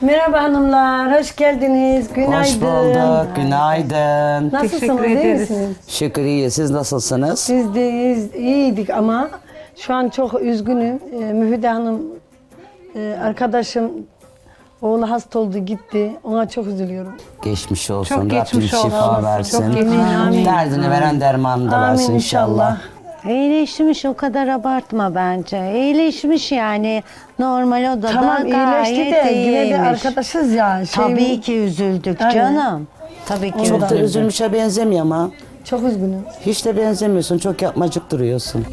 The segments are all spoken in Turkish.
Merhaba hanımlar, hoş geldiniz. Günaydın. Hoş bulduk. Günaydın. Nasılsınız, Teşekkür iyi ederiz. misiniz? Şükür iyi. Siz nasılsınız? Biz de iyiyiz, iyiydik ama şu an çok üzgünüm. Ee, Müfide Hanım, e, arkadaşım oğlu hasta oldu gitti. Ona çok üzülüyorum. Geçmiş olsun. Çok Rabbim geçmiş şifa olsun. versin. Çok geçmiş olsun. Derdini veren dermanını da Amin versin inşallah. inşallah. İyileşmiş o kadar abartma bence. İyileşmiş yani normal odada Tamam iyileşti gayet de yine de arkadaşız ya. Şey, Tabii ki üzüldük Aynen. canım. Tabii ki Çok da üzüldük. üzülmüşe benzemiyor ama. Çok üzgünüm. Hiç de benzemiyorsun. Çok yapmacık duruyorsun.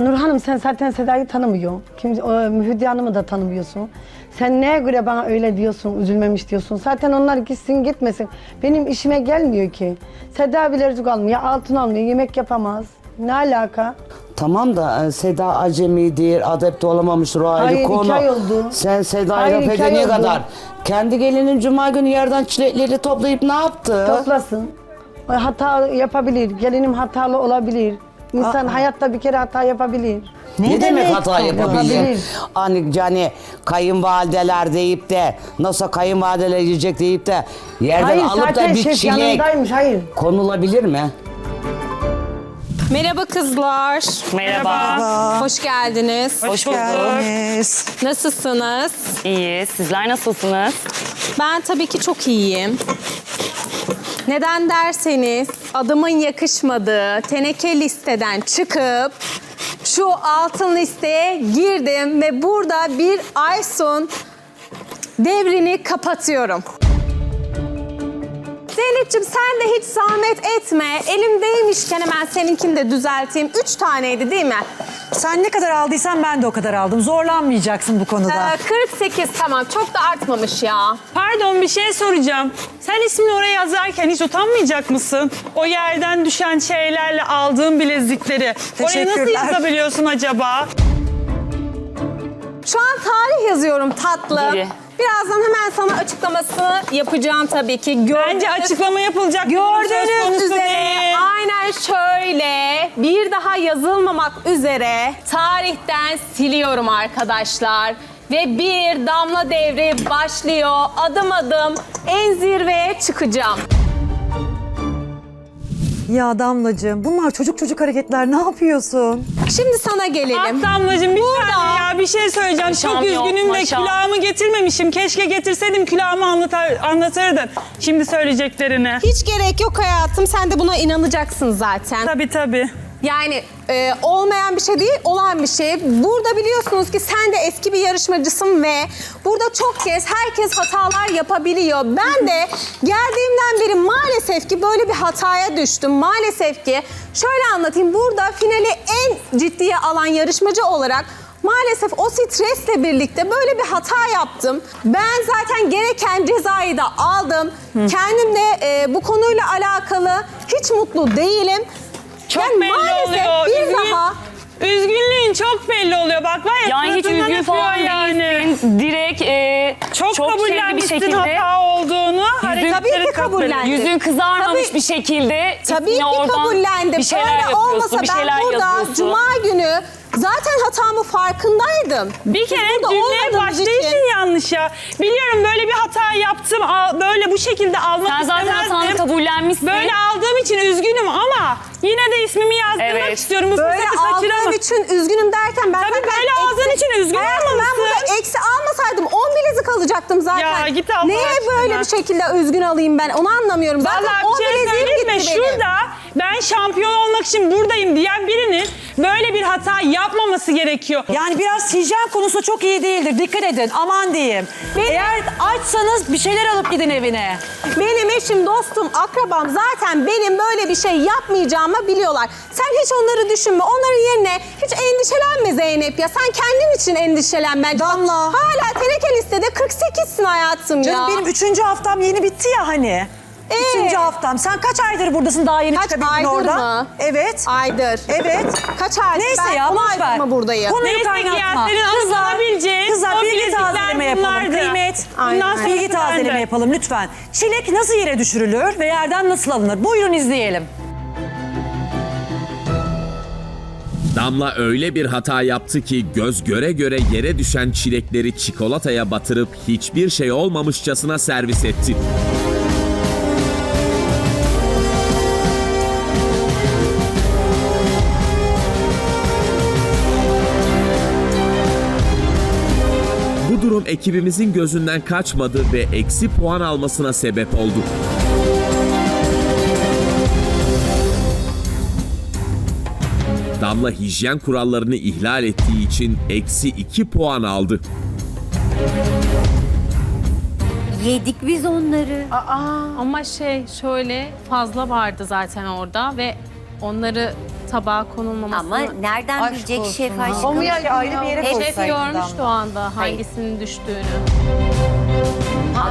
Nur Hanım sen zaten Seda'yı tanımıyorsun. Kim, o, Müfide Hanım'ı da tanımıyorsun. Sen neye göre bana öyle diyorsun, üzülmemiş diyorsun. Zaten onlar gitsin gitmesin. Benim işime gelmiyor ki. Seda bile rızık almıyor, altın almıyor, yemek yapamaz. Ne alaka? Tamam da e, Seda acemidir, adapte olamamıştır o ayrı Hayır, iki konu. ay oldu. Sen Seda'yı Hayır, laf iki ay edene oldu. kadar kendi gelinin cuma günü yerden çilekleri toplayıp ne yaptı? Toplasın. Hata yapabilir, gelinim hatalı olabilir. İnsan hayatta bir kere hata yapabilir. Ne, demek, hata yapabilir? Hani yani kayınvalideler deyip de nasıl kayınvalideler yiyecek deyip de yerden Hayır alıp zaten da bir şef çilek yanındaymış, hayır. konulabilir mi? Merhaba kızlar. Merhaba. Hoş geldiniz. Hoş, geldiniz. Nasılsınız? İyi. Sizler nasılsınız? Ben tabii ki çok iyiyim. Neden derseniz adımın yakışmadığı teneke listeden çıkıp şu altın listeye girdim ve burada bir Aysun devrini kapatıyorum. Zeynep'ciğim sen de hiç zahmet etme. Elimdeymişken hemen seninkini de düzelteyim. Üç taneydi değil mi? Sen ne kadar aldıysan ben de o kadar aldım. Zorlanmayacaksın bu konuda. Ee, 48 tamam çok da artmamış ya. Pardon bir şey soracağım. Sen ismini oraya yazarken hiç utanmayacak mısın? O yerden düşen şeylerle aldığın bilezikleri. Oraya nasıl Teşekkürler. yazabiliyorsun acaba? Şu an tarih yazıyorum tatlım. Biri. Birazdan hemen sana açıklamasını yapacağım tabii ki. Gördüğünüz, Bence açıklama yapılacak Gördüğünüz üzere aynen şöyle bir daha yazılmamak üzere tarihten siliyorum arkadaşlar. Ve bir damla devri başlıyor. Adım adım en zirveye çıkacağım. Ya Damlacığım bunlar çocuk çocuk hareketler ne yapıyorsun? Şimdi sana gelelim. Ah Damlacığım bir Burada- saniye ya bir şey söyleyeceğim. Çok Şampiyon, üzgünüm de maşa. külahımı getirmemişim. Keşke getirseydim külahımı anlatar, anlatırdın. Şimdi söyleyeceklerini. Hiç gerek yok hayatım. Sen de buna inanacaksın zaten. Tabii tabii. Yani e, olmayan bir şey değil, olan bir şey. Burada biliyorsunuz ki sen de eski bir yarışmacısın ve burada çok kez herkes hatalar yapabiliyor. Ben de geldiğimden beri maalesef ki böyle bir hataya düştüm. Maalesef ki şöyle anlatayım. Burada finali en ciddiye alan yarışmacı olarak Maalesef o stresle birlikte böyle bir hata yaptım. Ben zaten gereken cezayı da aldım. Kendim de e, bu konuyla alakalı hiç mutlu değilim. Çok Yani belli maalesef oluyor. bir Üzgün- daha Üzgünlüğün çok belli oluyor. Bak var ya Yani hiç suratından üzgün öpüyor falan değilsin. Direkt e, Çok, çok, şeyli bir şekilde. hata olduğunu. hareketleri ki kabullendim. Yüzün kızarmamış Tabii- bir şekilde. tabii ki oradan kabullendim. Bir şeyler Öyle yapıyorsun, olmasa bir şeyler ben burada yazıyorsun. cuma günü zaten hatamı farkındaydım. Bir kere burada cümleye başlayışın yanlış ya. Biliyorum böyle bir hata yaptım. Böyle bu şekilde almak Sen zaten istemezdim. hatanı kabullenmişsin. Böyle aldığım için üzgünüm ama yine de ismimi yazdırmak Evet. istiyorum. Bu Böyle fırsatı aldığım için üzgünüm derken ben Tabii böyle aldığın için üzgün Hayatım ben olmamışsın. burada eksi almasaydım 10 bilezik alacaktım zaten. Ya git Allah Neye aşkına. böyle bir şekilde üzgün alayım ben onu anlamıyorum. Zaten Vallahi 10 bir şey bileziğim söyleyeyim mi? gitti benim. Şurada ben şampiyon olmak için buradayım diyen birinin böyle bir hata yapmaması gerekiyor. Yani biraz hijyen konusunda çok iyi değildir. Dikkat edin aman diyeyim. Eğer açsanız bir şeyler alıp gidin evine. Benim eşim, dostum, akrabam zaten benim böyle bir şey yapmayacağımı biliyorlar. Sen hiç onları düşünme. Onların yerine hiç endişelenme Zeynep ya. Sen kendin için endişelen bence. Damla. Hala teneke listede 48'sin hayatım Canım ya. benim üçüncü haftam yeni bitti ya hani. Ee? Üçüncü haftam. Sen kaç aydır buradasın daha yeni Kaç çıkabildin aydır mı? Evet. Aydır. Evet. Kaç aydır? Neyse ben ya boş ver. mı buradayım? Konuyu Neyse ki kaynatma. ya, senin kızlar o bilgi tazeleme yapalım. Kıymet. Aynen. Bundan sonra Bilgi tazeleme yapalım lütfen. Çilek nasıl yere düşürülür ve yerden nasıl alınır? Buyurun izleyelim. Damla öyle bir hata yaptı ki göz göre göre yere düşen çilekleri çikolataya batırıp hiçbir şey olmamışçasına servis etti. Durum ekibimizin gözünden kaçmadı ve eksi puan almasına sebep oldu. Damla hijyen kurallarını ihlal ettiği için eksi 2 puan aldı. Yedik biz onları. Ama şey şöyle fazla vardı zaten orada ve onları tabağa konulmaması. Ama nereden bilecek şef aşkım? O mu ya ayrı bir yere Şef görmüştü o anda hangisinin düştüğünü.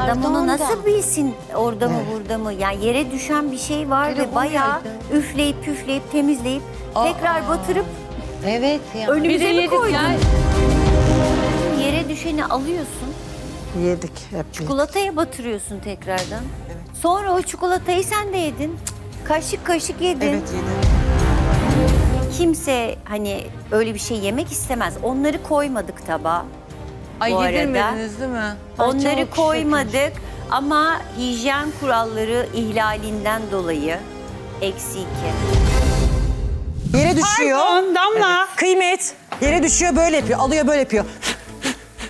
Adam onu nasıl bilsin orada mı burada mı? Yani yere düşen bir şey var ve bayağı üfleyip püfleyip temizleyip tekrar batırıp Evet ya. önümüze mi yedik koydun? ya. Yere düşeni alıyorsun, Yedik hep. çikolataya batırıyorsun tekrardan. Sonra o çikolatayı sen de yedin. Kaşık kaşık yedin. Evet Kimse hani öyle bir şey yemek istemez. Onları koymadık tabağa. Ay bu arada. yedirmediniz değil mi? Onları koymadık ama hijyen kuralları ihlalinden dolayı eksi iki. Yere düşüyor. Pardon Damla. Kıymet. Yere düşüyor böyle yapıyor. Alıyor böyle yapıyor.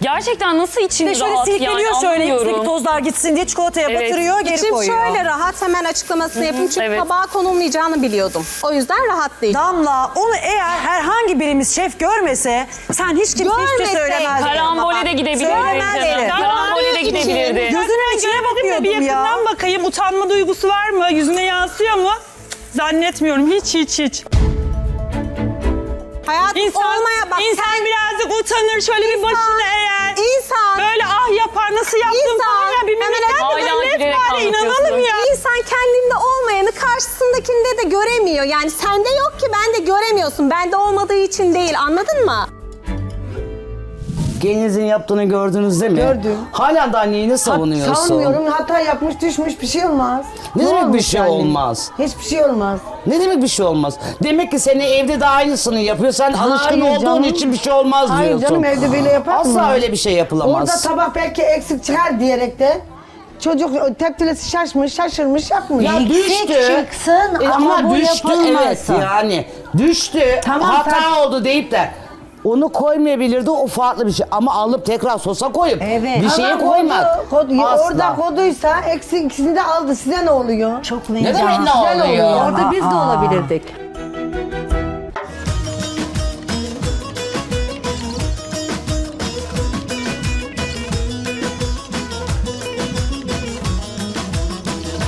Gerçekten nasıl için Bir de şöyle rahat yani silkeliyor şöyle anlamıyorum. üstteki tozlar gitsin diye çikolataya Evet. batırıyor geri İçim koyuyor. şöyle rahat hemen açıklamasını yapayım çünkü evet. tabağa konulmayacağını biliyordum. O yüzden rahat değil. Damla onu eğer herhangi birimiz şef görmese sen hiç kimse hiçbir şey Görmese, söylemezdin. Karambole de gidebilirdi. Söylemezdin. canım. Karambole de gidebilirdi. Gözünün içine bir bakıyordum ya. yakından bakayım. Utanma duygusu var mı? Yüzüne yansıyor mu? Zannetmiyorum. Hiç hiç hiç. Hayat İnsan, olmaya bak. insan sen- birazcık utanır. Şöyle bir başını eğer. İnsan. Böyle ah yapar nasıl yaptım İnsan. falan ya. Bir mimikten gülerek etme. İnanalım ya. İnsan kendinde olmayanı karşısındakinde de göremiyor. Yani sende yok ki ben de göremiyorsun. Bende olmadığı için değil anladın mı? Gelinizin yaptığını gördünüz değil mi? Gördüm. Hala da anneni savunuyorsun. Savunmuyorum. Hata yapmış, düşmüş bir şey olmaz. Ne demek bir olmuş şey olmaz? Hiçbir şey olmaz. Ne demek bir şey olmaz? Demek ki seni evde de aynısını yapıyor. Sen alışkın Hayır olduğun canım. için bir şey olmaz Hayır diyorsun. canım evde böyle yapar Asla mı? öyle bir şey yapılamaz. Orada tabak belki eksik çıkar diyerek de çocuk tepkilesi şaşmış, şaşırmış, yapmış. ya düştü. çıksın E, ama bu düştü evet yapılmasa. yani. Düştü. Tamam, hata sen- oldu deyip de onu koymayabilirdi o farklı bir şey. Ama alıp tekrar sosa koyup Evet. bir şeye Ama koymaz. kodu- kodu- Asla. orada koduysa eksik ikisini de aldı. Size ne oluyor? Çok Ne demek ne oluyor? oluyor. Orada biz de olabilirdik.